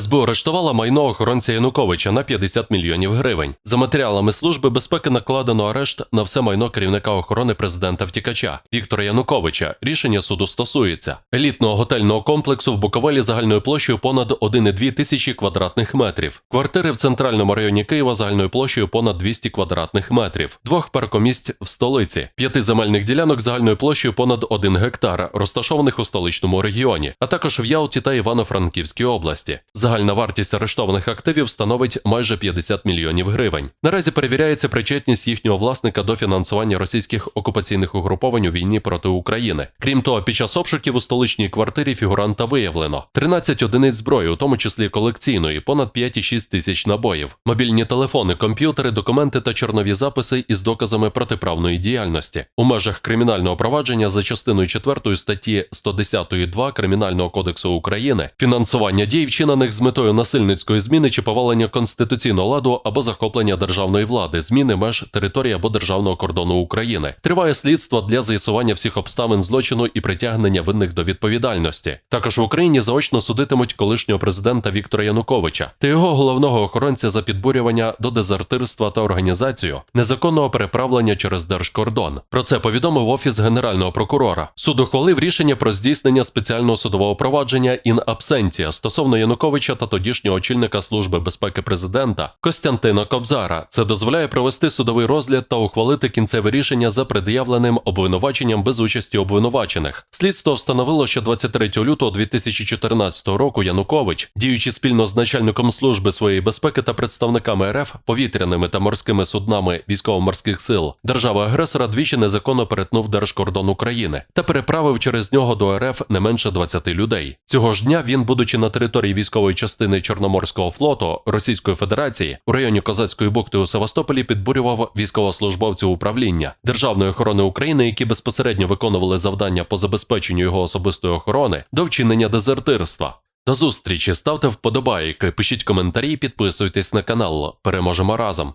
СБУ арештувала майно охоронця Януковича на 50 мільйонів гривень. За матеріалами служби безпеки накладено арешт на все майно керівника охорони президента втікача Віктора Януковича. Рішення суду стосується елітного готельного комплексу в Буковелі загальною площею понад 1,2 тисячі квадратних метрів, квартири в центральному районі Києва загальною площею понад 200 квадратних метрів, двох паркомісць в столиці, п'яти земельних ділянок загальною площею понад 1 гектар, розташованих у столичному регіоні, а також в Ялті та Івано-Франківській області. Загальна вартість арештованих активів становить майже 50 мільйонів гривень. Наразі перевіряється причетність їхнього власника до фінансування російських окупаційних угруповань у війні проти України. Крім того, під час обшуків у столичній квартирі фігуранта виявлено 13 одиниць зброї, у тому числі колекційної, понад 5,6 тисяч набоїв, мобільні телефони, комп'ютери, документи та чорнові записи із доказами протиправної діяльності. У межах кримінального провадження за частиною 4 статті 110.2 Кримінального кодексу України фінансування дій, вчинених з метою насильницької зміни чи повалення конституційного ладу або захоплення державної влади, зміни меж території або державного кордону України. Триває слідство для з'ясування всіх обставин злочину і притягнення винних до відповідальності. Також в Україні заочно судитимуть колишнього президента Віктора Януковича та його головного охоронця за підбурювання до дезертирства та організацію незаконного переправлення через держкордон. Про це повідомив офіс генерального прокурора. Суд ухвалив рішення про здійснення спеціального судового провадження ін абсенція стосовно Януковича та тодішнього очільника служби безпеки президента Костянтина Кобзара. Це дозволяє провести судовий розгляд та ухвалити кінцеве рішення за пред'явленим обвинуваченням без участі обвинувачених. Слідство встановило, що 23 лютого 2014 року Янукович, діючи спільно з начальником служби своєї безпеки та представниками РФ, повітряними та морськими суднами військово-морських сил, держави-агресора двічі незаконно перетнув держкордон України та переправив через нього до РФ не менше 20 людей. Цього ж дня він, будучи на території військової частини Чорноморського флоту Російської Федерації у районі Козацької бухти у Севастополі, підбурював військовослужбовців управління Державної охорони України, які безпосередньо виконували завдання по забезпеченню його особистої охорони до вчинення дезертирства. До зустрічі, ставте вподобайки, пишіть коментарі, підписуйтесь на канал. Переможемо разом.